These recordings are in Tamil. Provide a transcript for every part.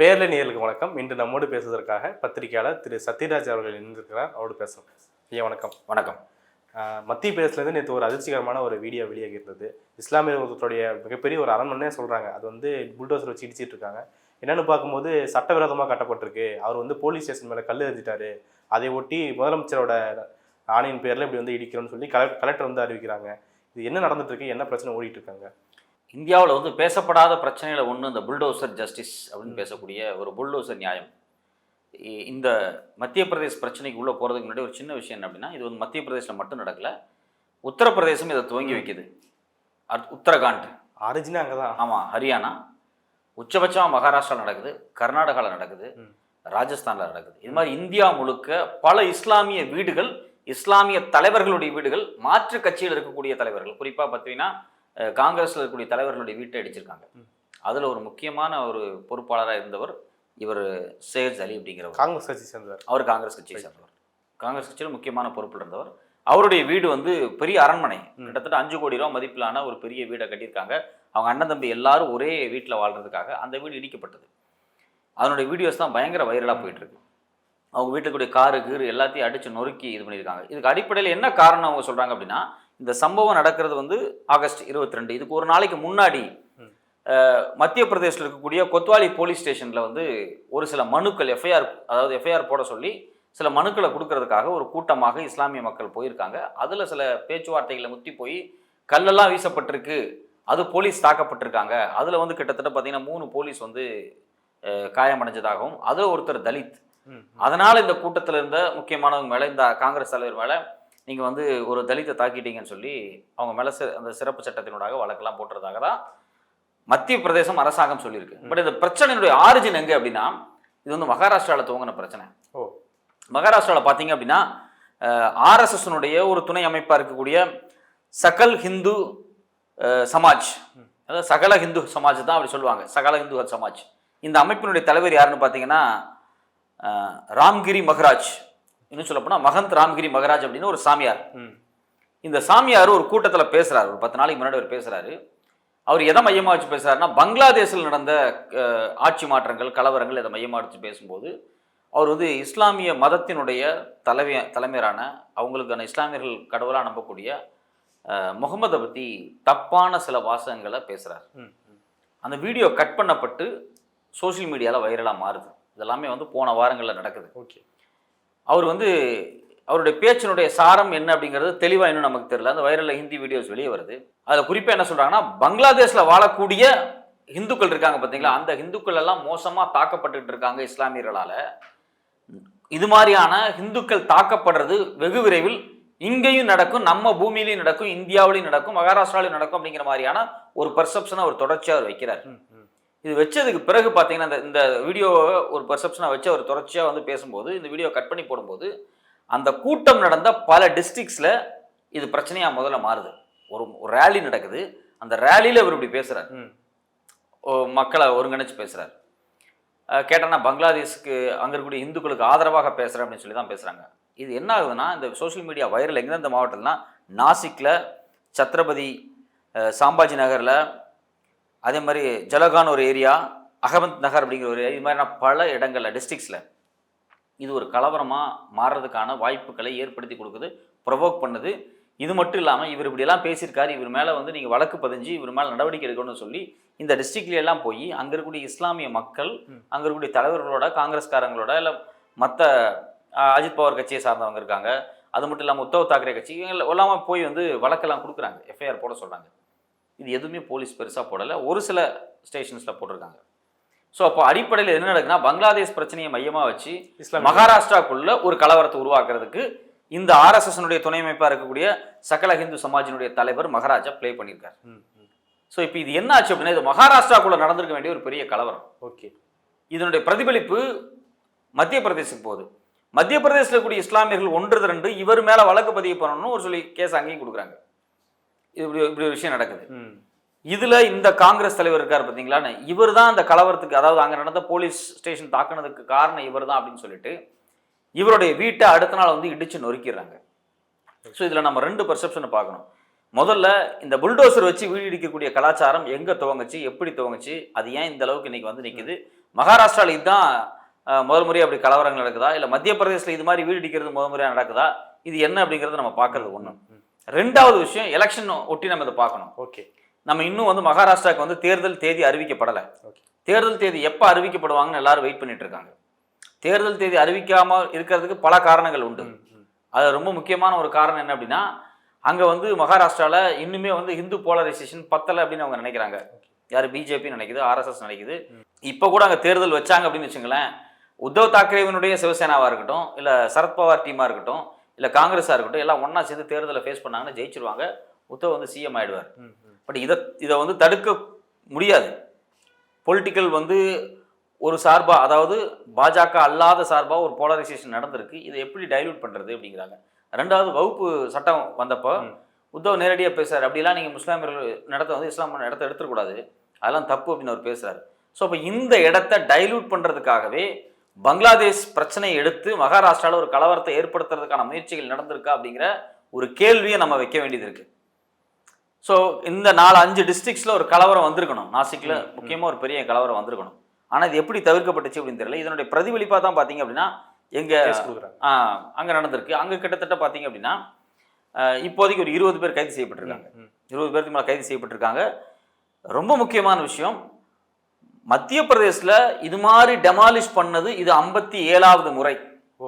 பேர்ல நேர்களுக்கு வணக்கம். இன்று நம்மோடு பேசுவதற்காக பத்திரிகையாளர் திரு சத்யராஜ் அவர்கள் இணைந்திருக்கிறார். அவரோடு பேசணும் ஐயா வணக்கம். வணக்கம். மத்திய பிரதேசலேருந்து நேற்று ஒரு அதிர்ச்சிகரமான ஒரு வீடியோ வெளியாகி இருந்தது இஸ்லாமிய மிகப்பெரிய ஒரு அரண்மனையே சொல்றாங்க. அது வந்து புல்டோசர் வச்சு இடிச்சிட்டு இருக்காங்க. என்னன்னு பார்க்கும்போது சட்டவிரோதமாக கட்டப்பட்டிருக்கு. அவர் வந்து போலீஸ் ஸ்டேஷன் மேலே கல் எறிஞ்சிட்டாரு. அதை ஒட்டி முதலமைச்சரோட ஆணையின் பேர்ல இப்படி வந்து இடிக்கிறோம்னு சொல்லி கலெக்டர் வந்து அறிவிக்கிறாங்க. இது என்ன நடந்துட்டு இருக்கு? என்ன பிரச்சனை ஓடிட்டு இருக்காங்க? இந்தியாவில் வந்து பேசப்படாத பிரச்சனையில ஒன்று இந்த புல்டோசர் ஜஸ்டிஸ் அப்படின்னு பேசக்கூடிய ஒரு புல்டோசர் நியாயம். இந்த மத்திய பிரதேஷ் பிரச்சனைக்கு உள்ளே போகிறதுக்கு முன்னாடி ஒரு சின்ன விஷயம் என்ன அப்படின்னா இது வந்து மத்திய பிரதேசில் மட்டும் நடக்கல. உத்தரப்பிரதேசம் இதை துவங்கி வைக்குது. உத்தரகாண்ட். ஆரிஜினே அங்கதான். ஆமாம் ஹரியானா. உச்சபட்சமாக மகாராஷ்டிரா நடக்குது கர்நாடகாவில் நடக்குது. ராஜஸ்தானில் நடக்குது. இது மாதிரி இந்தியா முழுக்க பல இஸ்லாமிய வீடுகள் இஸ்லாமிய தலைவர்களுடைய வீடுகள் மாற்று கட்சியில் இருக்கக்கூடிய தலைவர்கள் குறிப்பாக பார்த்தீங்கன்னா காங்கிரஸ்ல இருக்கக்கூடிய தலைவர்களுடைய வீட்டை அடிச்சிருக்காங்க. அதில் ஒரு முக்கியமான ஒரு பொறுப்பாளராக இருந்தவர் இவர் சேஜ் அலி அப்படிங்கிறவர். காங்கிரஸ் கட்சி சேர்ந்தவர். அவர் காங்கிரஸ் கட்சியை சேர்ந்தவர். காங்கிரஸ் கட்சியில் முக்கியமான பொறுப்பில் இருந்தவர். அவருடைய வீடு வந்து பெரிய அரண்மனை. கிட்டத்தட்ட அஞ்சு கோடி ரூபா மதிப்பிலான ஒரு பெரிய வீடை கட்டியிருக்காங்க. அவங்க அண்ணன் தம்பி எல்லாரும் ஒரே வீட்டில் வாழ்றதுக்காக அந்த வீடு இடிக்கப்பட்டது. அதனுடைய வீடியோஸ் தான் பயங்கர வைரலாக போயிட்டு இருக்கு. அவங்க வீட்டுக்குடைய காரு கீறு எல்லாத்தையும் அடிச்சு நொறுக்கி இது பண்ணியிருக்காங்க. இதுக்கு அடிப்படையில் என்ன காரணம் அவங்க சொல்றாங்க அப்படின்னா இந்த சம்பவம் நடக்கிறது வந்து ஆகஸ்ட் இருபத்தி ரெண்டு இதுக்கு ஒரு நாளைக்கு முன்னாடி மத்திய பிரதேசில் இருக்கக்கூடிய கொத்வாலி போலீஸ் ஸ்டேஷனில் வந்து ஒரு சில மனுக்கள் எஃப்ஐஆர் அதாவது எஃப்ஐஆர் போட சொல்லி சில மனுக்களை கொடுக்கறதுக்காக ஒரு கூட்டமாக இஸ்லாமிய மக்கள் போயிருக்காங்க. அதில் சில பேச்சுவார்த்தைகளை முத்தி போய் கல்லெல்லாம் வீசப்பட்டிருக்கு அது போலீஸ் தாக்கப்பட்டிருக்காங்க. அதில் வந்து கிட்டத்தட்ட பார்த்தீங்கன்னா மூணு போலீஸ் வந்து காயமடைஞ்சதாகவும் அதில் ஒருத்தர் தலித். அதனால இந்த கூட்டத்தில் இருந்த முக்கியமானவங்க மேலே இந்த காங்கிரஸ் தலைவர் மேலே நீங்கள் வந்து ஒரு தலித்தை தாக்கிட்டீங்கன்னு சொல்லி அவங்க மேலே அந்த சிறப்பு சட்டத்தினூடாக வழக்கெல்லாம் போட்டுறதாக தான் மத்திய பிரதேசம் அரசாங்கம் சொல்லியிருக்கு. பட் இந்த பிரச்சனையினுடைய ஆரிஜின் எங்கே அப்படின்னா இது வந்து மகாராஷ்டிராவில் துவங்கின பிரச்சனை. ஓ. மகாராஷ்டிராவில் பார்த்தீங்க அப்படின்னா ஆர்எஸ்எஸ்னுடைய ஒரு துணை அமைப்பாக இருக்கக்கூடிய சகல் ஹிந்து சமாஜ். அதாவது சகல ஹிந்து சமாஜ் தான் அப்படி சொல்லுவாங்க. சகல ஹிந்து சமாஜ். இந்த அமைப்பினுடைய தலைவர் யாருன்னு பார்த்தீங்கன்னா ராம்கிரி மகராஜ். இன்னும் சொல்லப்போனால் மகந்த் ராம்கிரி மகராஜ் அப்படின்னு ஒரு சாமியார். இந்த சாமியார் ஒரு கூட்டத்தில் பேசுறாரு. ஒரு பத்து நாளைக்கு முன்னாடி அவர் பேசுறாரு. அவர் எதை மையமாக வச்சு பேசுறாருன்னா பங்களாதேஷில் நடந்த ஆட்சி மாற்றங்கள் கலவரங்கள் இதை மையமாக வச்சு பேசும்போது அவர் வந்து இஸ்லாமிய மதத்தினுடைய தலைமை தலைமையரான அவங்களுக்கான இஸ்லாமியர்கள் கடவுளாக நம்பக்கூடிய முகமதை பற்றி தப்பான சில வாசகங்களை பேசுகிறார். அந்த வீடியோ கட் பண்ணப்பட்டு சோஷியல் மீடியாவில் வைரலாக மாறுது. இதெல்லாமே வந்து போன வாரங்களில் நடக்குது. ஓகே. அவர் வந்து அவருடைய பேச்சினுடைய சாரம் என்ன அப்படிங்கிறது தெளிவாக இன்னும் நமக்கு தெரியல. அந்த வைரலில் ஹிந்தி வீடியோஸ் வெளியே வருது. அதில் குறிப்பாக என்ன சொல்கிறாங்கன்னா பங்களாதேஷில் வாழக்கூடிய இந்துக்கள் இருக்காங்க பார்த்தீங்களா அந்த இந்துக்கள் எல்லாம் மோசமாக தாக்கப்பட்டுட்டு இருக்காங்க இஸ்லாமியர்களால். இது மாதிரியான இந்துக்கள் தாக்கப்படுறது வெகு விரைவில் இங்கேயும் நடக்கும் நம்ம பூமியிலையும் நடக்கும் இந்தியாவிலையும் நடக்கும் மகாராஷ்டிராலையும் நடக்கும் அப்படிங்கிற மாதிரியான ஒரு பர்செப்ஷனை அவர் தொடர்ச்சியாக அவர் வைக்கிறார். இது வச்சதுக்கு பிறகு பார்த்தீங்கன்னா இந்த இந்த வீடியோவை ஒரு பர்செப்ஷனை வச்சு அவர் தொடர்ச்சியாக வந்து பேசும்போது இந்த வீடியோ கட் பண்ணி போடும்போது அந்த கூட்டம் நடந்த பல டிஸ்ட்ரிக்ஸில் இது பிரச்சனையாக முதல்ல மாறுது. ஒரு ஒரு ரேலி நடக்குது. அந்த ரேலியில் இவர் இப்படி பேசுகிறார் மக்களை ஒருங்கிணைச்சு பேசுகிறார் கேட்டோன்னா பங்களாதேஷ்க்கு அங்கே இருக்கக்கூடிய இந்துக்களுக்கு ஆதரவாக பேசுகிறேன் அப்படின்னு சொல்லி தான் பேசுகிறாங்க இது என்ன ஆகுதுன்னா இந்த சோஷியல் மீடியா வைரல் எந்தெந்த மாவட்டத்தில்னா நாசிக்கில் சத்ரபதி சாம்பாஜி நகரில் அதே மாதிரி ஜலகான் ஒரு ஏரியா அகமத் நகர் அப்படிங்கிற ஒரு இது மாதிரியான பல இடங்களில் டிஸ்ட்ரிக்ஸில் இது ஒரு கலவரமாக மாறுறதுக்கான வாய்ப்புகளை ஏற்படுத்தி கொடுக்குது ப்ரொவோக் பண்ணுது. இது மட்டும் இல்லாமல் இவர் இப்படியெல்லாம் பேசியிருக்காரு இவர் மேலே வந்து நீங்கள் வழக்கு பதிஞ்சு இவர் மேலே நடவடிக்கை எடுக்கணும்னு சொல்லி இந்த டிஸ்ட்ரிக்ட்ல எல்லாம் போய் அங்கே இருக்கக்கூடிய இஸ்லாமிய மக்கள். அங்கே இருக்கக்கூடிய தலைவர்களோட காங்கிரஸ்காரங்களோட இல்லை மற்ற அஜித் பவார் கட்சியை சார்ந்தவங்க இருக்காங்க. அது மட்டும் இல்லாமல் உத்தவ் தாக்கரே கட்சி எல்லாமே போய் வந்து வழக்கெல்லாம் கொடுக்குறாங்க. எஃப்ஐஆர் போட சொல்கிறாங்க இது எதுவுமே போலீஸ் பெருசாக போடலை. ஒரு சில ஸ்டேஷன்ஸில் போட்டிருக்காங்க. ஸோ அப்போ அடிப்படையில் என்ன நடக்குதுன்னா பங்களாதேஷ் பிரச்சனையை மையமாக வச்சு இஸ்லாம் மகாராஷ்டிராக்குள்ள ஒரு கலவரத்தை உருவாக்குறதுக்கு இந்த ஆர்எஸ்எஸ்னுடைய துணை அமைப்பாக இருக்கக்கூடிய சகல ஹிந்து சமாஜினுடைய தலைவர் மகாராஜா ப்ளே பண்ணியிருக்காரு. ஸோ இப்போ இது என்ன ஆச்சு அப்படின்னா இது மகாராஷ்டிராக்குள்ள நடந்திருக்க வேண்டிய ஒரு பெரிய கலவரம். ஓகே. இதனுடைய பிரதிபலிப்பு மத்திய பிரதேசத்துக்கு போகுது. மத்திய பிரதேசத்தில் இருக்கக்கூடிய இஸ்லாமியர்கள் ஒன்று திரண்டு இவர் மேலே வழக்கு பதிவு பண்ணணும்னு ஒரு சொல்லி கேஸ் அங்கேயும் கொடுக்குறாங்க. இப்படி இப்படி ஒரு விஷயம் நடக்குது. இதுல இந்த காங்கிரஸ் தலைவர் இருக்கார் பார்த்தீங்களா இவர் தான் அந்த கலவரத்துக்கு அதாவது அங்க நடந்த போலீஸ் ஸ்டேஷன் தாக்குனதுக்கு காரணம் இவர் தான் அப்படின்னு சொல்லிட்டு இவருடைய வீட்டை அடுத்த நாள் வந்து இடிச்சு நொறுக்கிடுறாங்க. ஸோ இதுல நம்ம ரெண்டு பர்செப்ஷனை பார்க்கணும். முதல்ல இந்த புல்டோசர் வச்சு வீடு இடிக்கக்கூடிய கலாச்சாரம் எங்க துவங்குச்சு எப்படி துவங்குச்சு அது ஏன் இந்த அளவுக்கு இன்னைக்கு வந்து நிக்குது? மகாராஷ்டிரால இதுதான் முதல் முறையாக அப்படி கலவரங்கள் நடக்குதா? இல்லை மத்திய பிரதேசத்தில் இது மாதிரி வீடு இடிக்கிறது முதல் முறையாக நடக்குதா? இது என்ன அப்படிங்கிறத நம்ம பார்க்கறது ஒன்று ரெண்டாவது விஷயம் எலெக்ஷன் ஒட்டி நம்ம இதை பார்க்கணும். ஓகே நம்ம இன்னும் வந்து மகாராஷ்டிராவுக்கு வந்து தேர்தல் தேதி அறிவிக்கப்படலை. தேர்தல் தேதி எப்போ அறிவிக்கப்படுவாங்கன்னு எல்லாரும் வெயிட் பண்ணிட்டு இருக்காங்க. தேர்தல் தேதி அறிவிக்காம இருக்கிறதுக்கு பல காரணங்கள் உண்டு. அது ரொம்ப முக்கியமான ஒரு காரணம் என்ன அப்படின்னா அங்கே வந்து மகாராஷ்டிரால இன்னுமே வந்து இந்து போலரைசேஷன் பத்தலை அப்படின்னு அவங்க நினைக்கிறாங்க. யார்? பிஜேபி நினைக்குது ஆர்எஸ்எஸ் நினைக்குது. இப்போ கூட அங்கே தேர்தல் வச்சாங்க அப்படின்னு வச்சுங்களேன் உத்தவ் தாக்கரேவினுடைய சிவசேனாவாக இருக்கட்டும் இல்லை சரத்பவார் டீமாக இருக்கட்டும் இல்லை காங்கிரஸாக இருக்கட்டும் எல்லாம் ஒன்றா சேர்ந்து தேர்தலை ஃபேஸ் பண்ணாங்கன்னா ஜெயிச்சிருவாங்க. உத்தவ் வந்து சிஎம் ஆயிடுவார். பட் இதை இதை வந்து தடுக்க முடியாது. பொலிட்டிக்கல் வந்து ஒரு சார்பாக அதாவது பாஜக அல்லாத சார்பாக ஒரு போலரைசேஷன் நடந்திருக்கு. இதை எப்படி டைல்யூட் பண்ணுறது அப்படிங்கிறாங்க. ரெண்டாவது வகுப்பு சட்டம் வந்தப்போ. உத்தவ் நேரடியாக பேசுறாரு. அப்படிலாம் நீங்கள் முஸ்லாமியர்கள் இடத்த வந்து இஸ்லாம் இடத்த எடுத்துக்கூடாது அதெல்லாம் தப்பு அப்படின்னு அவர் பேசுறாரு. ஸோ அப்போ இந்த இடத்த டைல்யூட் பண்ணுறதுக்காகவே பங்களாதேஷ் பிரச்சனையை எடுத்து மகாராஷ்டிராவில் ஒரு கலவரத்தை ஏற்படுத்துறதுக்கான முயற்சிகள் நடந்திருக்கா அப்படிங்கிற ஒரு கேள்வியை நம்ம வைக்க வேண்டியது இருக்கு. ஸோ இந்த நாலு அஞ்சு டிஸ்ட்ரிக்ஸில் ஒரு கலவரம் வந்திருக்கணும். நாசிக்கில். முக்கியமாக ஒரு பெரிய கலவரம் வந்திருக்கணும். ஆனால் இது எப்படி தவிர்க்கப்பட்டுச்சு அப்படின்னு தெரியல. இதனுடைய பிரதிபலிப்பாக தான் பார்த்தீங்க அப்படின்னா எங்கள் அங்கே நடந்திருக்கு. அங்கே கிட்டத்தட்ட பார்த்தீங்க அப்படின்னா இப்போதைக்கு ஒரு இருபது பேர் கைது செய்யப்பட்டிருக்காங்க. இருபது பேருக்கு மேலே கைது செய்யப்பட்டிருக்காங்க. ரொம்ப முக்கியமான விஷயம் மத்திய பிரதேசில் இது மாதிரி டெமாலிஷ் பண்ணது இது ஐம்பத்தி ஏழாவது முறை. ஓ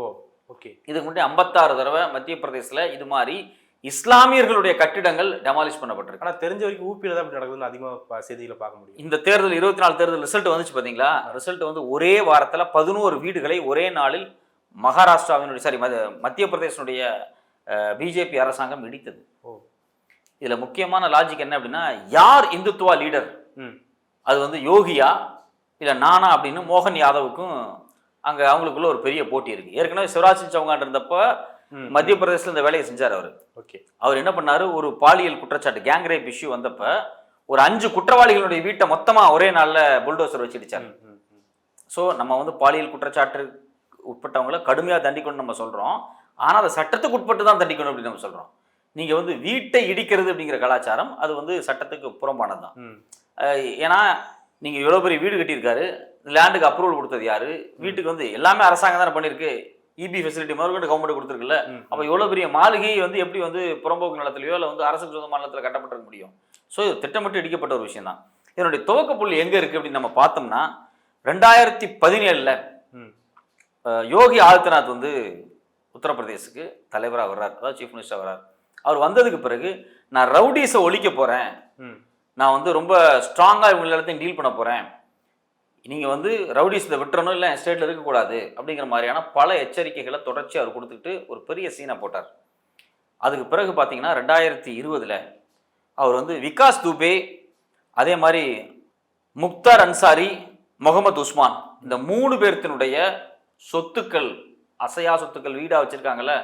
ஓகே இதுக்கு முன்னாடி ஐம்பத்தாறு தடவை மத்திய பிரதேசில் இது மாதிரி இஸ்லாமியர்களுடைய கட்டிடங்கள் டெமாலிஷ் பண்ணப்பட்டிருக்கு. ஆனா தெரிஞ்ச வரைக்கும் ஊப்பியில தான் நடக்குதுன்னு அதிகமா ப- செய்தியில பார்க்க முடியும். இந்த தேர்தல் இருபத்தி நாலு தேர்தல் ரிசல்ட் வந்துச்சு பார்த்தீங்களா ரிசல்ட் வந்து ஒரே வாரத்தில் பதினோரு வீடுகளை ஒரே நாளில் மகாராஷ்டிராவினுடைய சாரி மத்திய பிரதேசனுடைய பிஜேபி அரசாங்கம் இடித்தது. ஓ. இதில் முக்கியமான லாஜிக் என்ன அப்படின்னா யார் இந்துத்துவா லீடர் ம். அது வந்து யோகியா இல்லை நானா அப்படின்னு மோகன் யாதவுக்கும் அங்கே அவங்களுக்குள்ள ஒரு பெரிய போட்டி இருக்கு. ஏற்கனவே சிவராஜ் சிங் சௌகான் இருந்தப்ப. மத்திய பிரதேசத்தில் இந்த வேலையை செஞ்சார் அவர். ஓகே. அவர் என்ன பண்ணாரு? ஒரு பாலியல் குற்றச்சாட்டு கேங் ரேப் இஷ்யூ வந்தப்ப ஒரு அஞ்சு குற்றவாளிகளுடைய வீட்டை மொத்தமாக ஒரே நாளில் புல்டோசர் வச்சு இடிச்சார் ம், ம், ம். ஸோ நம்ம வந்து பாலியல் குற்றச்சாட்டு உட்பட்டவங்களை கடுமையாக தண்டிக்கணும்னு நம்ம சொல்கிறோம் ஆனால் அதை சட்டத்துக்கு உட்பட்டு தான் தண்டிக்கணும் அப்படின்னு நம்ம சொல்கிறோம் நீங்கள் வந்து வீட்டை இடிக்கிறது அப்படிங்கிற கலாச்சாரம் அது வந்து சட்டத்துக்கு புறம்பானது தான் ஏன்னா நீங்கள் எவ்வளோ பெரிய வீடு கட்டியிருக்காரு லேண்டுக்கு அப்ரூவல் கொடுத்தது யாரு? வீட்டுக்கு வந்து எல்லாமே அரசாங்கம் தானே பண்ணியிருக்கு. இபி ஃபெசிலிட்டி முதற்கொண்டு கவர்மெண்ட் கொடுத்துருக்குல்ல. அப்போ இவ்வளோ பெரிய மாளிகை வந்து எப்படி வந்து புறம்போக்கு நிலத்திலையோ இல்லை வந்து அரசுக்கு சொந்தமான நிலத்தில் கட்டப்பட்டிருக்க முடியும்? ஸோ இது திட்டமிட்டு இடிக்கப்பட்ட ஒரு விஷயம் தான். இதனுடைய துவக்க புள்ளி எங்கே இருக்குது அப்படின்னு நம்ம பார்த்தோம்னா ரெண்டாயிரத்தி பதினேழில். யோகி ஆதித்யநாத் வந்து உத்தரப்பிரதேசுக்கு தலைவராக வர்றார். அதாவது சீஃப் மினிஸ்டர் வர்றார். அவர் வந்ததுக்கு பிறகு நான் ரவுடிஸை ஒழிக்க போகிறேன். நான் வந்து ரொம்ப ஸ்ட்ராங்காக இவங்க எல்லாத்தையும் டீல் பண்ண போகிறேன் நீங்கள் வந்து ரவுடிஸில் விட்டுறணும் இல்லை என் ஸ்டேட்டில் இருக்கக்கூடாது அப்படிங்கிற மாதிரியான பல எச்சரிக்கைகளை தொடர்ச்சி அவர் கொடுத்துக்கிட்டு ஒரு பெரிய சீனை போட்டார். அதுக்கு பிறகு பார்த்தீங்கன்னா ரெண்டாயிரத்தி இருபதில் அவர் வந்து விகாஸ் துபே அதே மாதிரி முக்தார் அன்சாரி முகமது உஸ்மான் இந்த மூணு பேர்த்தினுடைய சொத்துக்கள் அசையா சொத்துக்கள் வீடாக வச்சுருக்காங்கல்ல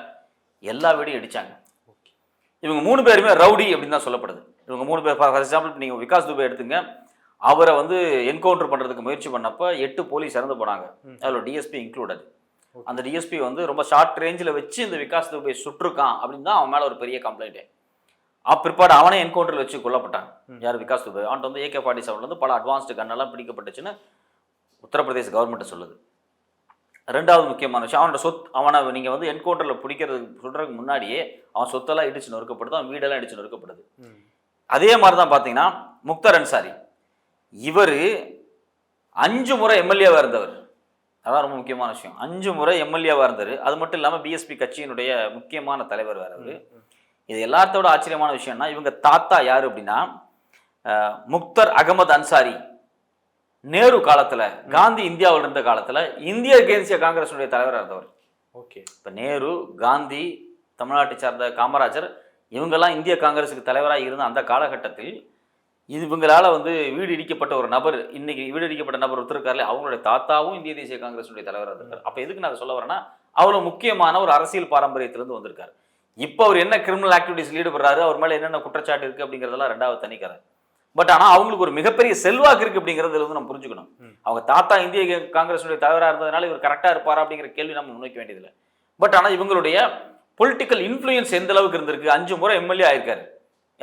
எல்லா வீடையும் அடித்தாங்க இவங்க மூணு பேருமே ரவுடி அப்படின்னு தான் சொல்லப்படுது. இவங்க மூணு பேர் ஃபார் எக்ஸாம்பிள் நீங்கள் விகாஸ் துபே எடுத்துங்க அவரை வந்து என்கவுண்டர் பண்ணுறதுக்கு முயற்சி பண்ணப்போ எட்டு போலீஸ் இறந்து போனாங்க. அதில் டிஎஸ்பி இன்க்ளூடட். அந்த டிஎஸ்பி வந்து ரொம்ப ஷார்ட் ரேஞ்சில் வச்சு இந்த விகாஸ் துபே சுட்டிருக்கான் அப்படின்னு தான் அவன் மேலே ஒரு பெரிய கம்ப்ளைண்ட்டு பிற்பாடு அவனே என்கவுண்டரில் வச்சு கொல்லப்பட்டான். யார் விகாஸ் துபே அவன்கிட்ட வந்து ஏகே ஃபார்ட்டி செவன்லேருந்து பல அட்வான்ஸ்டு கன்னெல்லாம் பிடிக்கப்பட்டுச்சுன்னு உத்தரப்பிரதேச கவர்மெண்ட் சொல்லுது ரெண்டாவது முக்கியமான விஷயம் அவனோட சொத் அவனை நீங்கள் வந்து என்கவுண்டரில் பிடிக்கிறது சொல்கிறதுக்கு முன்னாடியே அவன் சொத்தெல்லாம் இடிச்சு நொறுக்கப்படுது அவன் வீடெல்லாம் இடிச்சு நொறுக்கப்படுது. அதே மாதிரி தான் பார்த்தீங்கன்னா முக்தர் அன்சாரி. இவர் அஞ்சு முறை எம்எல்ஏவாக இருந்தவர். அதான் ரொம்ப முக்கியமான விஷயம். அஞ்சு முறை எம்எல்ஏவாக இருந்தார். அது மட்டும் இல்லாமல் பிஎஸ்பி கட்சியினுடைய முக்கியமான தலைவர் வேறு அவர். இது எல்லாத்தோட ஆச்சரியமான விஷயம்னா இவங்க தாத்தா யார் அப்படின்னா முக்தர் அகமது அன்சாரி. நேரு காலத்தில் காந்தி இந்தியாவில் இருந்த காலத்தில் இந்திய தேசிய காங்கிரஸுடைய தலைவராக இருந்தவர். ஓகே. இப்போ நேரு காந்தி தமிழ்நாட்டை சார்ந்த காமராஜர் இவங்கெல்லாம் இந்திய காங்கிரஸுக்கு தலைவராக இருந்த அந்த காலகட்டத்தில் இவங்களால வந்து வீடு இடிக்கப்பட்ட ஒரு நபர் இன்னைக்கு வீடு இடிக்கப்பட்ட நபர் ஒருத்தருக்காருல அவங்களுடைய தாத்தாவும் இந்திய தேசிய காங்கிரஸுடைய தலைவராக இருக்கார் அப்போ எதுக்கு நான் சொல்ல வரேன்னா அவ்வளோ முக்கியமான ஒரு அரசியல் பாரம்பரியத்திலிருந்து வந்திருக்காரு. இப்போ அவர் என்ன கிரிமினல் ஆக்டிவிட்டிஸ்ல ஈடுபடுறாரு அவர் மேலே என்னென்ன குற்றச்சாட்டு இருக்குது அப்படிங்கிறதெல்லாம் ரெண்டாவது தனிக்கிறார் பட் ஆனால் அவங்களுக்கு ஒரு மிகப்பெரிய செல்வாக்கு இருக்குது அப்படிங்கிறதுல வந்து நம்ம புரிஞ்சுக்கணும். அவங்க தாத்தா இந்திய காங்கிரஸுடைய தலைவராக இருந்ததுனால இவர் கரெக்டாக இருப்பாரா அப்படிங்கிற கேள்வி நம்ம முன்வைக்க வேண்டியதில்லை. பட் ஆனால் இவங்களுடைய பொலிட்டிக்கல் இன்ஃப்ளூயன்ஸ் எந்த அளவுக்கு இருந்திருக்கு? அஞ்சு முறை எம்எல்ஏ ஆயிருக்காரு.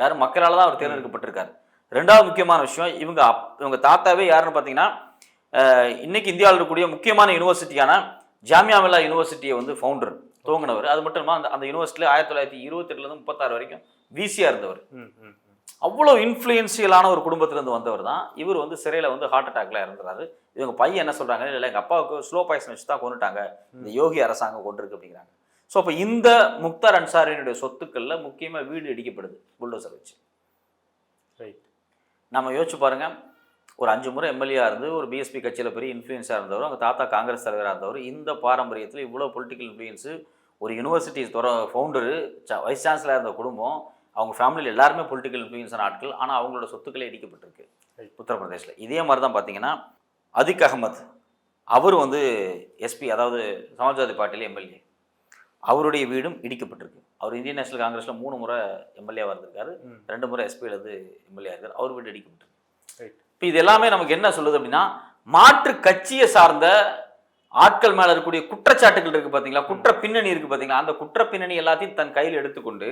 யாரும் மக்களால் தான் அவர் தேர்ந்தெடுக்கப்பட்டிருக்காரு. ரெண்டாவது முக்கியமான விஷயம் இவங்க அப் இவங்க தாத்தாவே யாருன்னு பார்த்தீங்கன்னா இன்னைக்கு இந்தியாவில் இருக்கக்கூடிய முக்கியமான யூனிவர்சிட்டியான ஜாமியா மில்லா யூனிவர்சிட்டியை வந்து ஃபவுண்டர் துவங்கினவர். அது மட்டும் இல்லாமல் அந்த அந்த யூனிவர்சிட்டியில் ஆயிரத்தி தொள்ளாயிரத்தி இருபத்தெட்டுலேருந்து முப்பத்தாறு வரைக்கும் விசியாக இருந்தவர். அவ்வளோ இன்ஃப்ளூயன்சியலான ஒரு குடும்பத்திலேருந்து வந்தவர் தான். இவர் வந்து சிறையில் வந்து ஹார்ட் அட்டாக்ல இறந்துறாரு. இவங்க பையன் என்ன சொல்கிறாங்க இல்லை எங்கள் அப்பாவுக்கு ஸ்லோ பாய்சன் வச்சு தான் கொண்டுட்டாங்க இந்த யோகி அரசாங்கம் கொண்டிருக்கு அப்படிங்கிறாங்க. ஸோ அப்போ இந்த முக்தார் அன்சாரியினுடைய சொத்துக்களில் முக்கியமாக வீடு இடிக்கப்படுது புல்டோசர் வச்சு. ரைட் நம்ம யோசிச்சு பாருங்க ஒரு அஞ்சு முறை எம்எல்ஏ இருந்து ஒரு பிஎஸ்பி கட்சியில் பெரிய இன்ஃப்ளூயன்ஸாக இருந்தவர் அவங்க தாத்தா காங்கிரஸ் தலைவராக இருந்தவர் இந்த பாரம்பரியத்தில் இவ்வளோ பொலிட்டிக்கல் இன்ஃப்ளூயன்ஸு ஒரு யூனிவர்சிட்டி துற ஃபவுண்டரு வைஸ் சான்சலராக இருந்த குடும்பம் அவங்க ஃபேமிலியில் எல்லாருமே பொலிட்டிக்கல் இன்ஃப்ளூயன்ஸான ஆட்கள் ஆனால் அவங்களோட சொத்துக்களே இடிக்கப்பட்டிருக்கு. உத்தரப்பிரதேசில் இதே மாதிரி தான் பார்த்தீங்கன்னா அதிக் அகமத் அவர் வந்து எஸ்பி அதாவது சமாஜ்வாதி பார்ட்டியில் எம்எல்ஏ அவருடைய வீடும் இடிக்கப்பட்டிருக்கு. அவர் இந்தியன் நேஷனல் காங்கிரஸில் மூணு முறை எம்எல்ஏவாக இருந்திருக்காரு. ரெண்டு முறை எஸ்பியில் இருந்து எம்எல்ஏ இருக்கார் அவர் வீடு இடிக்கப்பட்டிருக்கு. ரைட் இப்போ இது எல்லாமே நமக்கு என்ன சொல்லுது அப்படின்னா மாற்று கட்சியை சார்ந்த ஆட்கள் மேல இருக்கக்கூடிய குற்றச்சாட்டுகள் இருக்கு பாத்தீங்களா? குற்ற பின்னணி இருக்கு பாத்தீங்களா? அந்த குற்ற பின்னணி எல்லாத்தையும் தன் கையில் எடுத்துக்கொண்டு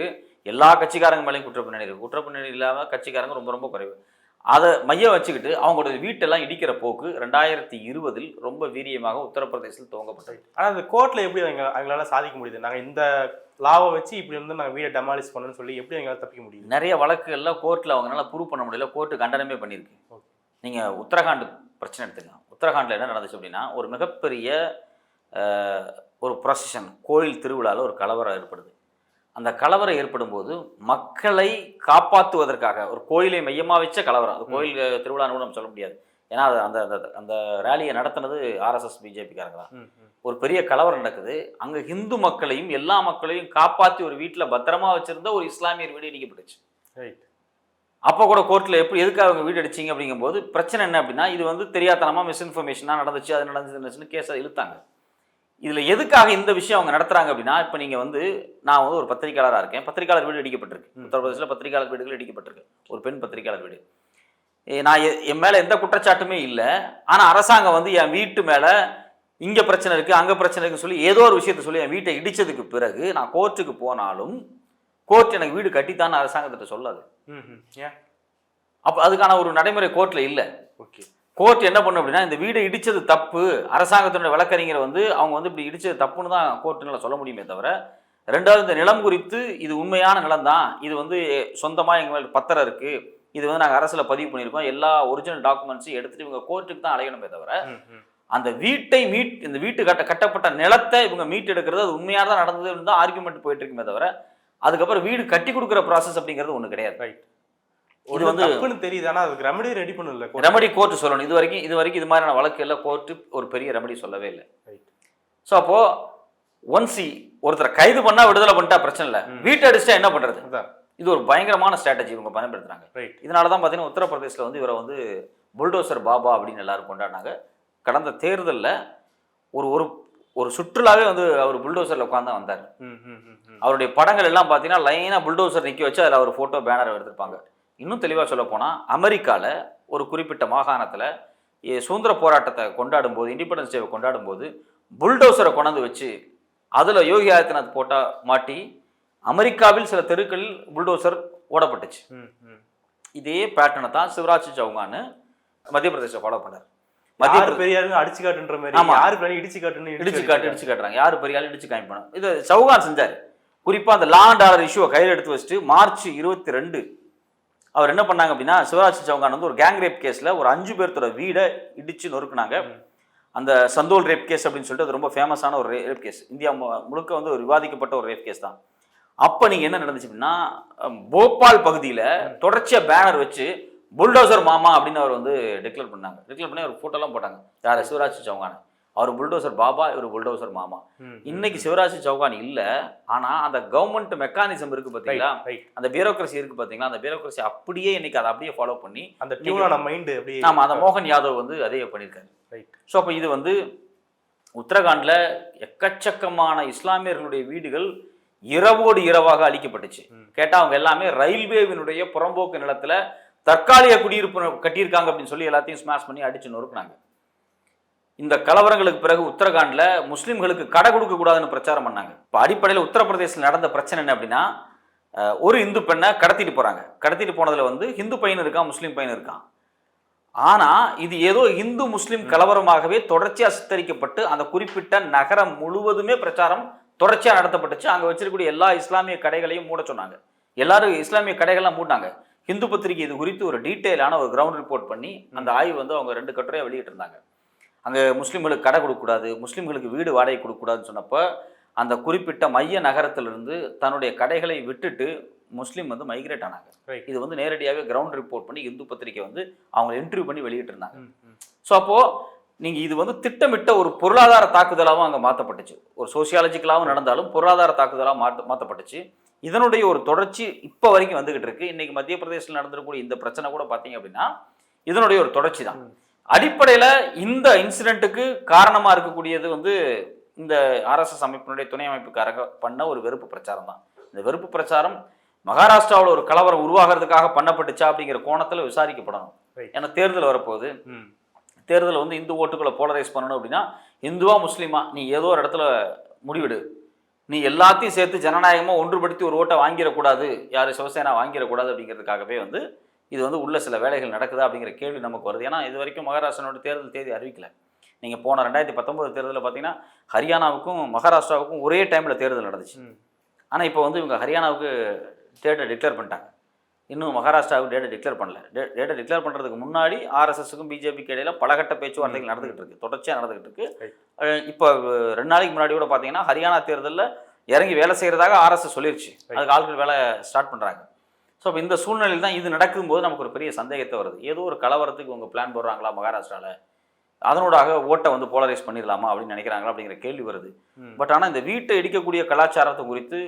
எல்லா கட்சிக்காரங்க மேலேயும் குற்ற பின்னணி இருக்கு. குற்ற பின்னணி இல்லாம கட்சிக்காரங்க ரொம்ப ரொம்ப குறைவு. அதை மையம் வச்சுக்கிட்டு அவங்களோட வீட்டெல்லாம் இடிக்கிற போக்கு ரெண்டாயிரத்தி இருபதில் ரொம்ப வீரியமாக உத்தரப்பிரதேசத்தில் துவங்கப்பட்டது. ஆனா அந்த கோர்ட்ல எப்படி அவங்க அவங்களால சாதிக்க முடியுது? நாங்க இந்த லாவை வச்சு இப்படி வந்து நாங்க வீடை டெமாலிஷ் பண்ணணும்னு சொல்லி எப்படி எங்களால தப்பிக்க முடியுது? நிறைய வழக்குகள்ல கோர்ட்டில் அவங்களால ப்ரூவ் பண்ண முடியல. கோர்ட்டு கண்டனமே பண்ணியிருக்கு. Okay. நீங்க உத்தரகாண்ட் பிரச்சனை எடுத்துங்க உத்தரகாண்ட்ல என்ன நடந்துச்சு அப்படின்னா ஒரு மிகப்பெரிய ஒரு ப்ரொசஷன் கோயில் திருவிழாவில் ஒரு கலவரம் ஏற்படுது. அந்த கலவரம் ஏற்படும் போது மக்களை காப்பாற்றுவதற்காக ஒரு கோயிலை மையமாக வச்ச கலவரம். அது கோயில் திருவிழான்னு நம்ம சொல்ல முடியாது. ஏன்னா அது அந்த அந்த- அந்த ரேலியை நடத்தினது ஆர்எஸ்எஸ் பிஜேபிக்காரங்க தான். ஒரு பெரிய கலவரம் நடக்குது. அங்க ஹிந்து மக்களையும் எல்லா மக்களையும் காப்பாற்றி ஒரு வீட்டுல பத்திரமா வச்சிருந்த ஒரு இஸ்லாமியர் வீடு இடிக்கப்பட்டுச்சு ரைட் அப்போ கூட கோர்ட்டில் எப்படி எதுக்காக அவங்க வீடு அடிச்சீங்க அப்படிங்கும்போது பிரச்சனை என்ன அப்படின்னா இது வந்து தெரியாதனமா மிஸ்இன்ஃபர்மேஷனாக நடந்துச்சு அது நடந்துச்சுன்னு கேஸை இழுத்தாங்க. இதில் எதுக்காக இந்த விஷயம் அவங்க நடத்துறாங்க அப்படின்னா இப்போ நீங்கள் வந்து நான் வந்து ஒரு பத்திரிக்கையாளராக இருக்கேன். பத்திரிக்கையாளர் வீடு இடிக்கப்பட்டிருக்கு. உத்தரப்பிரதேசில் பத்திரிக்கையாளர் வீடுகள் இடிக்கப்பட்டிருக்கு. ஒரு பெண் பத்திரிக்கையாளர் வீடு. நான் என் மேலே எந்த குற்றச்சாட்டுமே இல்லை. ஆனால் அரசாங்கம் வந்து என் வீட்டு மேலே இங்கே பிரச்சனை இருக்குது அங்கே பிரச்சனை இருக்குன்னு சொல்லி ஏதோ ஒரு விஷயத்தை சொல்லி என் வீட்டை இடிச்சதுக்கு பிறகு நான் கோர்ட்டுக்கு போனாலும் கோர்ட் எனக்கு வீடு கட்டித்தான்னு அரசாங்கத்திட்ட சொல்லாது. அப்போ அதுக்கான ஒரு நடைமுறை கோர்ட்டில் இல்லை. ஓகே. கோர்ட் என்ன பண்ணும் அப்படின்னா இந்த வீடை இடிச்சது தப்பு அரசாங்கத்தினுடைய வழக்கறிஞரை வந்து அவங்க வந்து இப்படி இடிச்சது தப்புன்னு தான் கோர்ட்டுனால சொல்ல முடியுமே தவிர ரெண்டாவது இந்த நிலம் குறித்து இது உண்மையான நிலம் தான். இது வந்து சொந்தமாக எங்கள் மேலே பத்திரம் இருக்குது இது வந்து நாங்கள் அரசில் பதிவு பண்ணியிருக்கோம். எல்லா ஒரிஜினல் டாக்குமெண்ட்ஸையும் எடுத்துட்டு இவங்க கோர்ட்டுக்கு தான் அலையணுமே தவிர அந்த வீட்டை மீட் இந்த வீட்டு கட்ட கட்டப்பட்ட நிலத்தை இவங்க மீட் எடுக்கிறது அது உண்மையாக தான் நடந்ததுன்னு தான் ஆர்குமெண்ட் போயிட்டு இருக்குமே தவிர அதுக்கப்புறம் வீடு கட்டி கொடுக்குற ப்ராசஸ் அப்படிங்கிறது ஒன்று கிடையாது. ரைட் இது வந்து- தப்புன்னு தெரியுது ஆனா அதுக்கு ரெமடி ரெடி பண்ணல. ரெமடி கோர்ட் சொல்லணும். இது வரைக்கும் இது வரைக்கும் இது மாதிரியான வழக்கு எல்லாம் கோர்ட்டு ஒரு பெரிய ரெமடி சொல்லவே இல்லை. ஸோ அப்போ ஒன்சி ஒருத்தரை கைது பண்ணா விடுதலை பண்ணிட்டா பிரச்சனை இல்லை. வீட்டை அடிச்சிட்டா என்ன பண்றது? இது ஒரு பயங்கரமான ஸ்ட்ராட்டஜி இவங்க பயன்படுத்துறாங்க. இதனால தான் பார்த்தீங்கன்னா உத்தரப்பிரதேசில் வந்து இவரை வந்து புல்டோசர் பாபா அப்படின்னு எல்லாரும் கொண்டாடினாங்க. கடந்த தேர்தலில் ஒரு ஒரு ஒரு சுற்றுலாவே வந்து அவர் புல்டோசரில் உட்காந்து வந்தார். அவருடைய படங்கள் எல்லாம் பார்த்தீங்கன்னா லைனாக புல்டோசர் நிற்க வச்சு அதில் அவர் ஃபோட்டோ பேனர் எடுத்திருப்பாங்க. இன்னும் தெளிவாக சொல்ல போனால் அமெரிக்காவில் ஒரு குறிப்பிட்ட மாகாணத்தில் சுதந்திர போராட்டத்தை கொண்டாடும் போது இண்டிபெண்டன்ஸ் டேவை கொண்டாடும் போது புல்டோசரை கொண்டாந்து வச்சு அதில் யோகி ஆதித்யநாத் போட்டா மாட்டி அமெரிக்காவில் சில தெருக்களில் புல்டோசர் ஓடப்பட்டுச்சு. இதே பேட்டர்னை தான் சிவராஜ் சௌகான் மத்திய பிரதேச ஃபாலோ பண்ணார். மத்திய பெரியாரு அடிச்சு காட்டுன்ற மாதிரி? ஆமா. யாரு பெரிய இடிச்சு காட்டுன்னு இடிச்சு காட்டு இடிச்சு காட்டுறாங்க. யார் பெரிய ஆள் இடிச்சு காமிப்பணும் இது சௌகான் செஞ்சார். குறிப்பாக அந்த லா அண்ட் ஆர்டர் இஷ்யூவை கையில் எடுத்து வச்சுட்டு மார்ச் இருபத்தி ரெண்டு அவர் என்ன பண்ணாங்க அப்படின்னா சிவராஜ் சௌகான் வந்து ஒரு கேங் ரேப் கேஸில் ஒரு அஞ்சு பேர்த்தோட வீடை இடிச்சு நொறுக்குனாங்க. அந்த சந்தோல் ரேப் கேஸ் அப்படின்னு சொல்லிட்டு அது ரொம்ப ஃபேமஸான ஒரு ரேப் கேஸ் இந்தியா முழுக்க வந்து ஒரு விவாதிக்கப்பட்ட ஒரு ரேப் கேஸ் தான். அப்போ நீங்கள் என்ன நடந்துச்சு அப்படின்னா போபால் பகுதியில் தொடர்ச்சியாக பேனர் வச்சு புல்டோசர் மாமா அப்படின்னு அவர் வந்து டிக்ளேர் பண்ணாங்க. டிக்ளேர் பண்ணி ஒரு ஃபோட்டோலாம் போட்டாங்க. யார்? சிவராஜ் சௌகான் அவர் புல்டோசர் பாபா இவர் புல்டோசர் மாமா. இன்னைக்கு சிவராஜ் சௌகான் இல்லை ஆனால் அந்த கவர்மெண்ட் மெக்கானிசம் இருக்கு பார்த்தீங்களா அந்த பியூரோக்ரஸி இருக்கு பார்த்தீங்களா அந்த பியூரோக்ரஸி அப்படியே இன்னைக்கு அதை அப்படியே ஃபாலோ பண்ணி அந்த டியூனான மைண்ட் அப்படியே ஆமா அந்த மோகன் யாதவ் வந்து அதே பண்ணியிருக்காரு. ஸோ அப்போ இது வந்து உத்தரகாண்டில் எக்கச்சக்கமான இஸ்லாமியர்களுடைய வீடுகள் இரவோடு இரவாக அழிக்கப்பட்டுச்சு. கேட்டால் அவங்க எல்லாமே ரயில்வேவினுடைய புறம்போக்கு நிலத்துல தற்காலிக குடியிருப்பு கட்டியிருக்காங்க அப்படின்னு சொல்லி எல்லாத்தையும் ஸ்மாஷ் பண்ணி அடிச்சு நொறுக்குனாங்க. இந்த கலவரங்களுக்கு பிறகு உத்தரகாண்ட்ல முஸ்லிம்களுக்கு கடை கொடுக்க கூடாதுன்னு பிரச்சாரம் பண்ணாங்க. இப்போ அடிப்படையில் உத்தரப்பிரதேசத்தில் நடந்த பிரச்சனை என்ன அப்படின்னா ஒரு இந்து பெண்ணை கடத்திட்டு போறாங்க. கடத்திட்டு போனதுல வந்து ஹிந்து பையன் இருக்கான் முஸ்லீம் பையன் இருக்கான். ஆனா இது ஏதோ இந்து முஸ்லிம் கலவரமாகவே தொடர்ச்சியா சித்தரிக்கப்பட்டு அந்த குறிப்பிட்ட நகரம் முழுவதுமே பிரச்சாரம் தொடர்ச்சியா நடத்தப்பட்டுச்சு. அங்க வச்சிருக்கக்கூடிய எல்லா இஸ்லாமிய கடைகளையும் மூட சொன்னாங்க. எல்லாரும் இஸ்லாமிய கடைகள்லாம் மூடினாங்க. ஹிந்து பத்திரிகை இது குறித்து ஒரு டீட்டெயிலான ஒரு கிரவுண்ட் ரிப்போர்ட் பண்ணி அந்த ஆய்வு வந்து அவங்க ரெண்டு கட்டுரையை வெளியிட்டு இருந்தாங்க அங்கே முஸ்லீம்களுக்கு கடை கொடுக்கக்கூடாது முஸ்லீம்களுக்கு வீடு வாடகை கொடுக்கக்கூடாதுன்னு சொன்னப்போ அந்த குறிப்பிட்ட மைய நகரத்திலிருந்து தன்னுடைய கடைகளை விட்டுட்டு முஸ்லீம் வந்து மைக்ரேட் ஆனாங்க. இது வந்து நேரடியாகவே கிரவுண்ட் ரிப்போர்ட் பண்ணி இந்து பத்திரிகை வந்து அவங்க இன்டர்வியூ பண்ணி வெளியிட்டு இருந்தாங்க ம், ம். ஸோ அப்போது நீங்கள் இது வந்து திட்டமிட்ட ஒரு பொருளாதார தாக்குதலாகவும் அங்கே மாற்றப்பட்டுச்சு ஒரு சோசியாலஜிக்கலாகவும் நடந்தாலும் பொருளாதார தாக்குதலாக மாற்ற மாற்றப்பட்டுச்சு இதனுடைய ஒரு தொடர்ச்சி இப்போ வரைக்கும் வந்துகிட்டு இருக்கு இன்னைக்கு மத்திய பிரதேசத்தில் நடந்திருக்கக்கூடிய இந்த பிரச்சனை கூட பார்த்தீங்க அப்படின்னா இதனுடைய ஒரு தொடர்ச்சி தான். அடிப்படையில் இந்த இன்சிடென்ட்டுக்கு காரணமாக இருக்கக்கூடியது வந்து இந்த ஆர்எஸ்எஸ் அமைப்பினுடைய துணை அமைப்புக்காரங்க பண்ண ஒரு வெறுப்பு பிரச்சாரம் தான். இந்த வெறுப்பு பிரச்சாரம் மகாராஷ்டிராவில் ஒரு கலவரம் உருவாகிறதுக்காக பண்ணப்பட்டுச்சா அப்படிங்கிற கோணத்தில் விசாரிக்கப்படணும். ஏன்னா தேர்தல் வரப்போகுது. தேர்தல் வந்து இந்து ஓட்டுகளை போலரைஸ் பண்ணணும் அப்படின்னா இந்துவா முஸ்லீமா நீ ஏதோ ஒரு இடத்துல முடிவிடு. நீ எல்லாத்தையும் சேர்த்து ஜனநாயகமாக ஒன்றுபடுத்தி ஒரு ஓட்டை வாங்கிடக்கூடாது. யார் சிவசேனா வாங்கிடக்கூடாது அப்படிங்கிறதுக்காகவே வந்து இது வந்து உள்ள சில வேலைகள் நடக்குதா அப்படிங்கிற கேள்வி நமக்கு வருது. ஏன்னா இது வரைக்கும் மகாராஷ்டிரானோட தேர்தல் தேதி அறிவிக்கல. நீங்கள் போன ரெண்டாயிரத்தி பத்தொன்பது தேர்தலில் பார்த்தீங்கன்னா ஹரியானாவுக்கும் மகாராஷ்டிராவுக்கும் ஒரே டைமில் தேர்தல் நடந்துச்சு. ஆனால் இப்போ வந்து இவங்க ஹரியானாவுக்கு டேட்டை டிக்ளேர் பண்ணிட்டாங்க. இன்னும் மகாராஷ்டிராவுக்கு டேட்டை டிக்ளேர் பண்ணல. டேட்டை டிக்ளேர் பண்ணுறதுக்கு முன்னாடி ஆர்எஸ்எஸ்க்கும் பிஜேபிக்கு இடையில பலகட்ட பேச்சுவார்த்தைகள் நடந்துகிட்டு இருக்கு. தொடர்ச்சியாக நடந்துகிட்டு இருக்கு. இப்போ ரெண்டு நாளைக்கு முன்னாடி கூட பார்த்தீங்கன்னா ஹரியானா தேர்தலில் இறங்கி வேலை செய்கிறதாக ஆர்எஸ்எஸ் சொல்லிருச்சு. அதுக்கு ஆட்கள் வேலை ஸ்டார்ட் பண்ணுறாங்க ஸோ இப்போ இந்த சூழ்நிலையில் தான் இது நடக்கும்போது நமக்கு ஒரு பெரிய சந்தேகத்தை வருது ஏதோ ஒரு கலவரத்துக்கு இவங்க பிளான் போடுறாங்களா மகாராஷ்டிராவில் அதனோடாக ஓட்டை வந்து போலரைஸ் பண்ணிடலாமா அப்படின்னு நினைக்கிறாங்களா அப்படிங்கிற கேள்வி வருது. பட் ஆனால் இந்த வீட்டை இடிக்கக்கூடிய கலாச்சாரத்தை குறித்து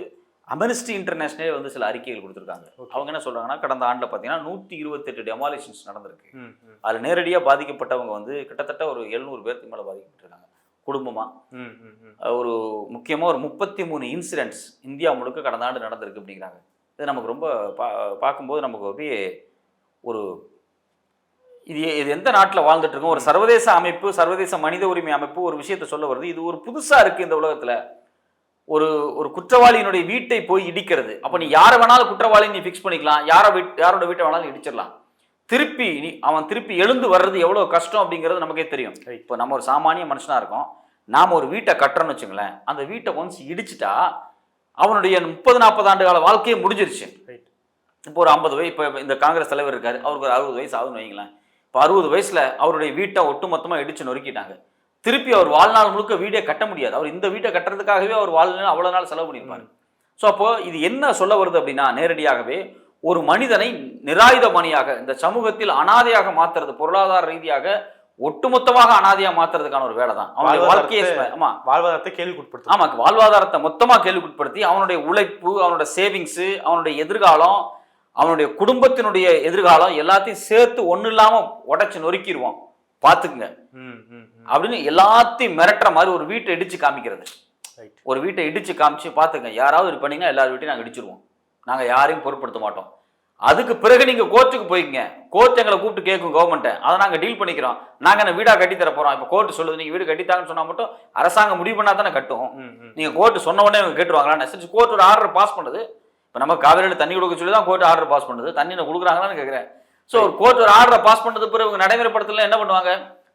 அமெனிஸ்டி இன்டர்நேஷனலே வந்து சில அறிக்கைகள் கொடுத்துருக்காங்க. அவங்க என்ன சொல்றாங்கன்னா கடந்த ஆண்டில் பார்த்தீங்கன்னா நூற்றி இருபத்தெட்டு டெமாலிஷன்ஸ் நடந்திருக்கு. அதில் நேரடியாக பாதிக்கப்பட்டவங்க வந்து கிட்டத்தட்ட ஒரு எழுநூறு பேருக்கு மேலே பாதிக்கப்பட்டிருக்காங்க குடும்பமாக. ஒரு முக்கியமாக ஒரு முப்பத்தி மூணு இன்சிடென்ட்ஸ் இந்தியா முழுக்க கடந்த ஆண்டு நடந்திருக்கு அப்படிங்கிறாங்க இது நமக்கு ரொம்ப பா பார்க்கும்போது நமக்கு அப்படியே ஒரு இது இது எந்த நாட்டில் வாழ்ந்துட்டு இருக்கோம்? ஒரு சர்வதேச அமைப்பு சர்வதேச மனித உரிமை அமைப்பு ஒரு விஷயத்தை சொல்ல வருது. இது ஒரு புதுசாக இருக்குது இந்த உலகத்தில். ஒரு ஒரு குற்றவாளியினுடைய வீட்டை போய் இடிக்கிறது. அப்போ நீ யாரை வேணாலும் குற்றவாளின்னு நீ ஃபிக்ஸ் பண்ணிக்கலாம். யாரை வீட் யாரோட வீட்டை வேணாலும் இடிச்சிடலாம். திருப்பி நீ அவன் திருப்பி எழுந்து வர்றது எவ்வளோ கஷ்டம் அப்படிங்கிறது நமக்கே தெரியும். இப்போ நம்ம ஒரு சாமானிய மனுஷனா இருக்கோம். நாம் ஒரு வீட்டை கட்டுறோம்னு வச்சுங்களேன். அந்த வீட்டை ஒன்ஸ் இடிச்சிட்டா அவனுடைய முப்பது நாற்பது ஆண்டு கால வாழ்க்கையே முடிஞ்சிருச்சு. இப்போ ஒரு ஐம்பது வயசு இப்போ இந்த காங்கிரஸ் தலைவர் இருக்காரு அவருக்கு ஒரு அறுபது வயசு ஆகுதுன்னு வைங்களேன். இப்போ அறுபது வயசுல அவருடைய வீட்டை ஒட்டுமொத்தமாக இடிச்சு நொறுக்கிட்டாங்க. திருப்பி அவர் வாழ்நாள் முழுக்க வீடே கட்ட முடியாது. அவர் இந்த வீட்டை கட்டுறதுக்காகவே அவர் வாழ்நாள் அவ்வளோ நாள் செலவு பண்ணியிருப்பார். ஸோ அப்போ இது என்ன சொல்ல வருது அப்படின்னா நேரடியாகவே ஒரு மனிதனை நிராயுதமணியாக இந்த சமூகத்தில் அனாதையாக மாத்துறது பொருளாதார ரீதியாக ஒட்டுமொத்தமாக அனாதையா மாத்துறதுக்கான ஒரு வேலை தான் அவனுடைய வாழ்க்கையை ஆமா. வாழ்வாதாரத்தை கேள்விக்குட்படுத்தும். ஆமா வாழ்வாதாரத்தை மொத்தமா கேள்விக்குட்படுத்தி அவனுடைய உழைப்பு அவனோட சேவிங்ஸ் அவனுடைய எதிர்காலம் அவனுடைய குடும்பத்தினுடைய எதிர்காலம் எல்லாத்தையும் சேர்த்து ஒண்ணு இல்லாம உடைச்சு நொறுக்கிடுவோம் பாத்துக்குங்க. அப்படின்னு எல்லாத்தையும் மிரட்டுற மாதிரி ஒரு வீட்டை இடிச்சு காமிக்கிறது. ஒரு வீட்டை இடிச்சு காமிச்சு பார்த்துங்க யாராவது இது பண்ணீங்கன்னா எல்லார் வீட்டையும் நாங்கள் இடிச்சிருவோம். நாங்கள் யாரையும் பொருட்படுத்த மாட்டோம். அதுக்கு பிறகு நீங்கள் கோர்ட்டுக்கு போய்க்குங்க. கோர்ட் எங்களை கூப்பிட்டு கேட்கும் கவர்மெண்ட்டை அதை நாங்கள் டீல் பண்ணிக்கிறோம். நாங்கள் என்ன வீடாக கட்டி தர போகிறோம் இப்போ கோர்ட்டு சொல்லுது நீங்கள் வீடு கட்டித்தாங்கன்னு சொன்னால் மட்டும் அரசாங்கம் முடிவு பண்ணால் தானே கட்டும். நீங்கள் கோர்ட்டு சொன்ன உடனே இவங்க கேட்டுருவாங்களா? கோர்ட் ஒரு ஆர்டர் பாஸ் பண்ணுது. இப்போ நம்ம காவிரியில் தண்ணி கொடுக்க சொல்லி தான் கோர்ட் ஆர்டர் பாஸ் பண்ணுது. தண்ணி நான் கொடுக்குறாங்களான்னு கேட்குறேன். ஸோ ஒரு கோர்ட் ஒரு ஆர்டரை பாஸ் பண்ணது பிறகு இவங்க நடைமுறைப்படுத்தல என்ன பண்ணுவாங்க?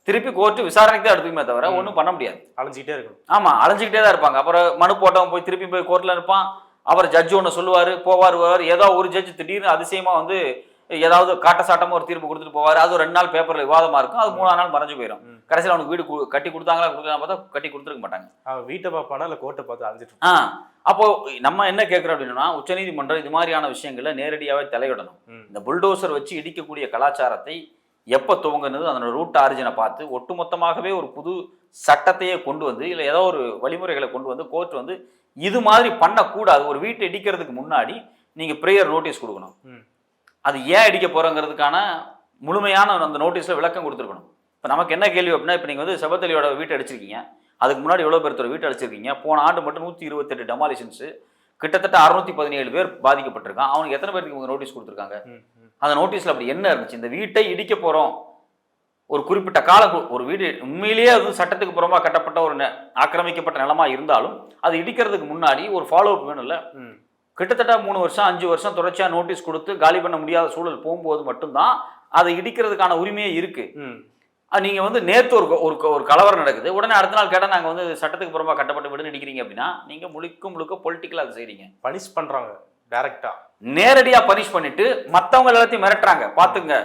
திருப்பி கோர்ட்டு விசாரணைக்கு தான் எடுத்துக்குமே தவிர ஒன்றும் பண்ண முடியாது. அலைஞ்சிக்கிட்டே இருக்கணும். ஆமா அலைஞ்சிக்கிட்டே தான் இருப்பாங்க. அப்புறம் மனு போட்டவன் போய் திருப்பி போய் கோர்ட்ல இருப்பான் அவர் ஜட்ஜ் ஒன்று சொல்லுவார் போவார் வருவார். ஏதோ ஒரு ஜட்ஜ் திடீர்னு அதிசயமா வந்து ஏதாவது காட்டசாட்டமா ஒரு தீர்ப்பு கொடுத்துட்டு போவார். அது ரெண்டு நாள் பேப்பர்ல விவாதமா இருக்கும். அது மூணாவது நாள் மறைஞ்சு போயிடும். கடைசியில் அவனுக்கு வீடு கட்டி கொடுத்தாங்களா கொடுக்கலாம் பார்த்தா கட்டி கொடுத்துருக்க மாட்டாங்க. அவன் வீட்டை பார்ப்பானா இல்லை கோர்ட்டை பார்த்து அலைஞ்சிட்டு ஆ. அப்போ நம்ம என்ன கேட்குறோம் அப்படின்னா உச்சநீதிமன்றம் இது மாதிரியான விஷயங்கள்ல நேரடியாவே தலையிடணும். இந்த புல்டோசர் வச்சு இடிக்கக்கூடிய கலாச்சாரத்தை எப்போ துவங்குனது அதனோட ரூட் ஆரிஜினை பார்த்து ஒட்டுமொத்தமாகவே ஒரு புது சட்டத்தையே கொண்டு வந்து இல்லை ஏதோ ஒரு வழிமுறைகளை கொண்டு வந்து கோர்ட் வந்து இது மாதிரி பண்ணக்கூடாது. ஒரு வீட்டை இடிக்கிறதுக்கு முன்னாடி நீங்கள் ப்ரேயர் நோட்டீஸ் கொடுக்கணும். அது ஏன் இடிக்க போகிறோங்கிறதுக்கான முழுமையான அந்த நோட்டீஸில் விளக்கம் கொடுத்துருக்கணும். இப்போ நமக்கு என்ன கேள்வி அப்படின்னா இப்போ நீங்கள் வந்து செபத்தலியோட வீட்டை அடிச்சிருக்கீங்க. அதுக்கு முன்னாடி எவ்வளோ பேர்த்தோட வீட்டை அடிச்சிருக்கீங்க. போன ஆண்டு மட்டும் நூற்றி இருபத்தெட்டு டெமாலிஷன்ஸு கிட்டத்தட்ட அறுநூத்தி பதினேழு பேர் பாதிக்கப்பட்டிருக்கான் அவனுக்கு எத்தனை பேருக்கு இவங்க நோட்டீஸ் கொடுத்துருக்காங்க. அந்த நோட்டீஸில் அப்படி என்ன இருந்துச்சு? இந்த வீட்டை இடிக்க போகிறோம் ஒரு குறிப்பிட்ட காலம் ஒரு வீடு உண்மையிலேயே அது சட்டத்துக்கு புறமா கட்டப்பட்ட ஒரு ஆக்கிரமிக்கப்பட்ட நிலமா இருந்தாலும் அது இடிக்கிறதுக்கு முன்னாடி ஒரு ஃபாலோ அப் வேணும்ல. கிட்டத்தட்ட மூணு வருஷம் அஞ்சு வருஷம் தொடர்ச்சியாக நோட்டீஸ் கொடுத்து காலி பண்ண முடியாத சூழல் போகும்போது மட்டும்தான் அதை இடிக்கிறதுக்கான உரிமையே இருக்கு. ம். அது நீங்க வந்து நேத்து ஒரு ஒரு ஒரு கலவரம் நடக்குது. உடனே அடுத்த நாள் கேட்டால் நாங்க வந்து சட்டத்துக்கு புறம்பா கட்டப்பட்ட வீடுன்னு இடிக்கிறீங்க அப்படின்னா நீங்க முழுக்க முழுக்க பொலிட்டிக்கலா அதை செய்றீங்க. பனிஷ் பண்றாங்க டைரக்டா நேரடியா பனிஷ் பண்ணிட்டு மத்தவங்க எல்லாத்தையும் மிரட்டுறாங்க. பாத்துங்க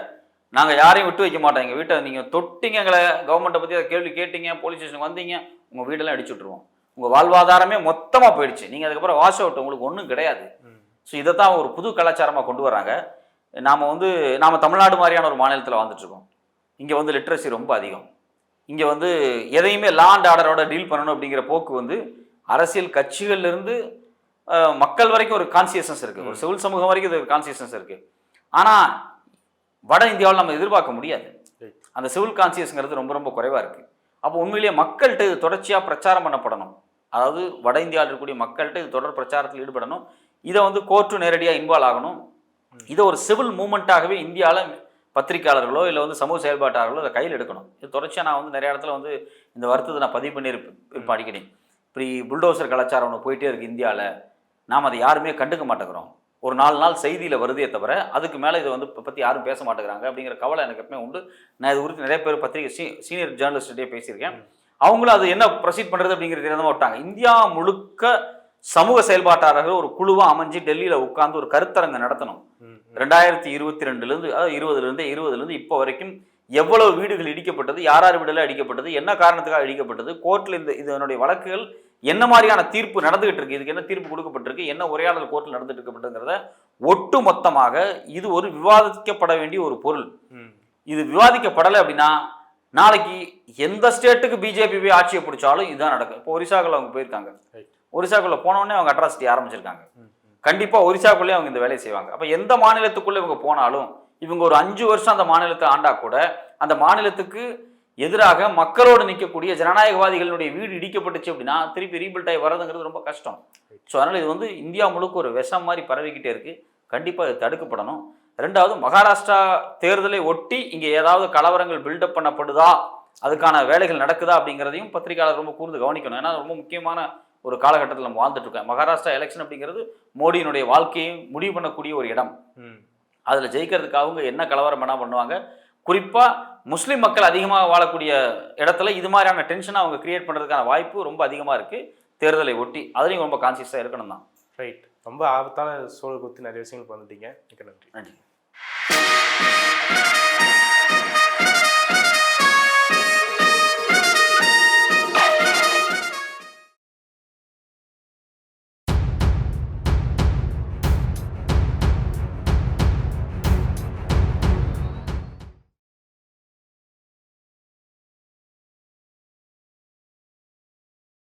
நாங்க யாரையும் விட்டு வைக்க மாட்டோம். எங்க வீட்டை நீங்க தொட்டிங்க எங்களை கவர்மெண்ட்டை பத்தி அதை கேள்வி கேட்டீங்க போலீஸ் ஸ்டேஷன் வந்தீங்க உங்க வீடெல்லாம் அடிச்சு விட்டுருவோம். உங்க வாழ்வாதாரமே மொத்தமா போயிடுச்சு. நீங்க அதுக்கப்புறம் வாஷ் அவுட் உங்களுக்கு ஒன்றும் கிடையாது. ஸோ இதை தான் ஒரு புது கலாச்சாரமாக கொண்டு வராங்க நாம் வந்து நாம் தமிழ்நாடு மாதிரியான ஒரு மாநிலத்தில் வாழ்ந்துட்டு இருக்கோம். இங்கே வந்து லிட்ரஸி ரொம்ப அதிகம். இங்கே வந்து எதையுமே லா அண்ட் ஆர்டரோட டீல் பண்ணணும் அப்படிங்கிற போக்கு வந்து அரசியல் கட்சிகள்ல இருந்து அஹ், மக்கள் வரைக்கும் ஒரு கான்சியஸ்னஸ் இருக்குது ஒரு சிவில் சமூகம் வரைக்கும் இது ஒரு கான்சியஸ்னஸ் இருக்குது ஆனால் வட இந்தியாவில் நம்ம எதிர்பார்க்க முடியாது. அந்த சிவில் கான்சியஸ்ங்கிறது ரொம்ப ரொம்ப குறைவாக இருக்குது அப்போ உண்மையிலேயே மக்கள்கிட்ட இது தொடர்ச்சியாக பிரச்சாரம் பண்ணப்படணும். அதாவது வட இந்தியாவில் இருக்கக்கூடிய மக்கள்கிட்ட இது தொடர் பிரச்சாரத்தில் ஈடுபடணும். இதை வந்து கோர்ட்டு நேரடியாக இன்வால்வ் ஆகணும். இதை ஒரு சிவில் மூமெண்ட்டாகவே இந்தியாவில் பத்திரிக்கையாளர்களோ இல்லை வந்து சமூக செயல்பாட்டாளர்களோ இதை கையில் எடுக்கணும். இது தொடர்ச்சியாக நான் வந்து நிறைய இடத்துல வந்து இந்த வருத்தத்தை நான் பதிவு பண்ணியிருப்பேன் இருப்பேன் அடிக்கடி இப்படி புல்டோசர் கலாச்சாரம் ஒன்று போயிட்டே இருக்கு இந்தியாவில் நாம் அதை யாருமே கண்டுக்க மாட்டேங்கிறோம். ஒரு நாலு நாள் செய்தியில் வருதே தவிர அதுக்கு மேலே இதை வந்து பற்றி யாரும் பேச மாட்டேங்கிறாங்க அப்படிங்கிற கவலை எனக்கு எப்பவுமே உண்டு. நான் இது குறித்து நிறைய பேர் பத்திரிகை சீ சீனியர் ஜேர்னலிஸ்டே பேசியிருக்கேன். அவங்களும் அது என்ன ப்ரொசீட் பண்ணுறது அப்படிங்கிறது தெரியாம விட்டாங்க. இந்தியா முழுக்க சமூக செயல்பாட்டாளர்கள் ஒரு குழுவாக அமைஞ்சு டெல்லியில் உட்கார்ந்து ஒரு கருத்தரங்கு நடத்தணும். ரெண்டாயிரத்தி இருபத்தி ரெண்டுலேருந்து அதாவது இருபதுலேருந்து இருபதுலேருந்து இப்போ வரைக்கும் எவ்வளவு வீடுகள் இடிக்கப்பட்டது யார் யார் வீடுல இடிக்கப்பட்டது என்ன காரணத்துக்காக இடிக்கப்பட்டது கோர்ட்டில் இந்த இதனுடைய வழக்குகள் என்ன மாதிரியான தீர்ப்பு நடந்துகிட்டு இருக்கு? இதுக்கு என்ன தீர்ப்பு கொடுக்கப்பட்டிருக்கு? என்ன உரையாடல் கோர்ட்டில் நடந்துட்டு இருக்கப்பட்டதுங்கிறத ஒட்டு மொத்தமாக இது ஒரு விவாதிக்கப்பட வேண்டிய ஒரு பொருள். இது விவாதிக்கப்படலை அப்படின்னா நாளைக்கு எந்த ஸ்டேட்டுக்கு பிஜேபி போய் ஆட்சியை பிடிச்சாலும் இதுதான் நடக்கும். இப்போ ஒரிசாக்குள்ள அவங்க போயிருக்காங்க. ஒரிசாக்குள்ள போனோடனே அவங்க அட்ராசிட்டி ஆரம்பிச்சிருக்காங்க. ம் ம். கண்டிப்பா ஒரிசாக்குள்ளே அவங்க இந்த வேலையை செய்வாங்க. அப்ப எந்த மாநிலத்துக்குள்ள இவங்க போனாலும் இவங்க ஒரு அஞ்சு வருஷம் அந்த மாநிலத்தை ஆண்டா கூட அந்த மாநிலத்துக்கு எதிராக மக்களோடு நிற்கக்கூடிய ஜனநாயகவாதிகளுடைய வீடு இடிக்கப்பட்டுச்சு அப்படின்னா திருப்பி ரீபில்ட் ஆகி வர்றதுங்கிறது ரொம்ப கஷ்டம். ஸோ அதனால இது வந்து இந்தியா முழுக்க ஒரு விஷம் மாதிரி பரவிக்கிட்டே இருக்கு. கண்டிப்பா இது தடுக்கப்படணும். ரெண்டாவது மகாராஷ்டிரா தேர்தலை ஒட்டி இங்க ஏதாவது கலவரங்கள் பில்டப் பண்ணப்படுதா? அதுக்கான வேலைகள் நடக்குதா அப்படிங்கிறதையும் பத்திரிகையாளர் ரொம்ப கூர்ந்து கவனிக்கணும். ஏன்னா ரொம்ப முக்கியமான ஒரு காலகட்டத்தில் நம்ம வாழ்ந்துட்டு இருக்கோம். மகாராஷ்டிரா எலெக்ஷன் அப்படிங்கிறது மோடியினுடைய வாழ்க்கையை முடிவு பண்ணக்கூடிய ஒரு இடம். ம். அதில் ஜெயிக்கிறதுக்கு அவங்க என்ன கலவரம் வேணா பண்ணுவாங்க. குறிப்பாக முஸ்லீம் மக்கள் அதிகமாக வாழக்கூடிய இடத்துல இது மாதிரியான டென்ஷனை அவங்க கிரியேட் பண்ணுறதுக்கான வாய்ப்பு ரொம்ப அதிகமாக இருக்குது தேர்தலை ஒட்டி அதுலேயும் ரொம்ப கான்சியஸாக இருக்கணும் தான் ரைட் ரொம்ப ஆபத்தான சூழல் குறித்து நிறைய விஷயங்கள் வந்துட்டீங்க மிக்க நன்றி. நன்றி.